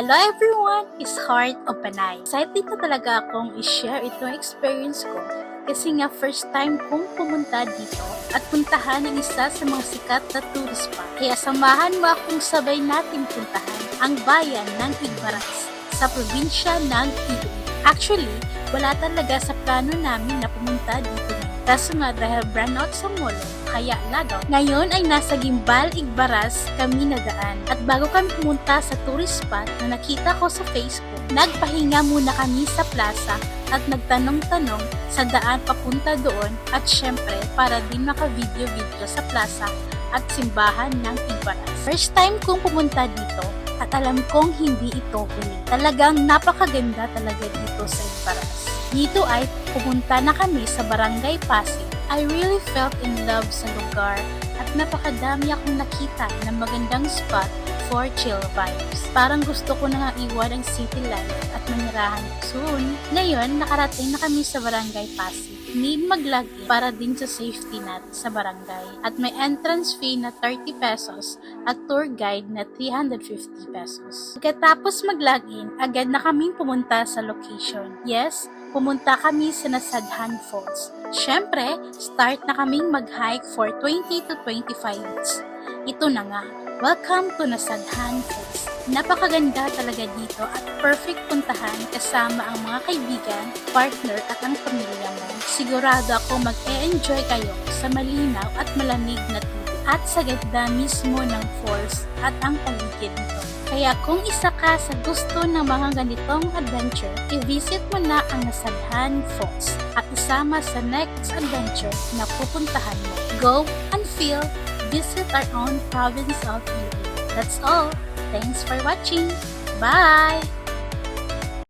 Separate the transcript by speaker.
Speaker 1: Hello everyone! It's Heart of Panay. Excited na talaga akong i-share itong experience ko kasi nga first time kong pumunta dito at puntahan ang isa sa mga sikat na tourist spot. Kaya samahan mo akong sabay natin puntahan ang bayan ng Igbaras sa probinsya ng Iloilo. Actually, wala talaga sa plano namin na pumunta dito. Kaso nga dahil brownout sa mall, kaya lagaw. Ngayon ay nasa Gimbal, Igbaras kami nadaan. At bago kami pumunta sa tourist spot na nakita ko sa Facebook, nagpahinga muna kami sa plaza at nagtanong-tanong sa daan papunta doon at syempre para din maka-video-video sa plaza at simbahan ng Igbaras. First time kong pumunta dito at alam kong hindi ito huli. Talagang napakaganda talaga dito sa Igbaras. Dito ay pumunta na kami sa Barangay Pasig. I really felt in love sa lugar at napakadami akong nakita na magandang spot for chill vibes. Parang gusto ko na nga iwan ang city life at manirahan soon. Ngayon, nakarating na kami sa Barangay Pasig. Need mag-login para din sa safety natin sa barangay. At may entrance fee na 30 pesos at tour guide na 350 pesos. Pagkatapos mag-login, agad na kaming pumunta sa location. Yes, pumunta kami sa Nasadhan Falls. Siyempre, start na kaming mag-hike for 20 to 25 minutes. Ito na nga, welcome to Nasadhan Falls. Napakaganda talaga dito at perfect puntahan kasama ang mga kaibigan, partner at ang pamilya mo. Sigurado ako mag-e-enjoy kayo sa malinaw at malamig na tubig at sa ganda mismo ng falls at ang paligid nito. Kaya kung isa ka sa gusto ng mga ganitong adventure, i-visit mo na ang Nasadhan Falls at isama sa next adventure na pupuntahan mo. Go and feel, visit our own province of Iloilo. That's all. Thanks for watching. Bye!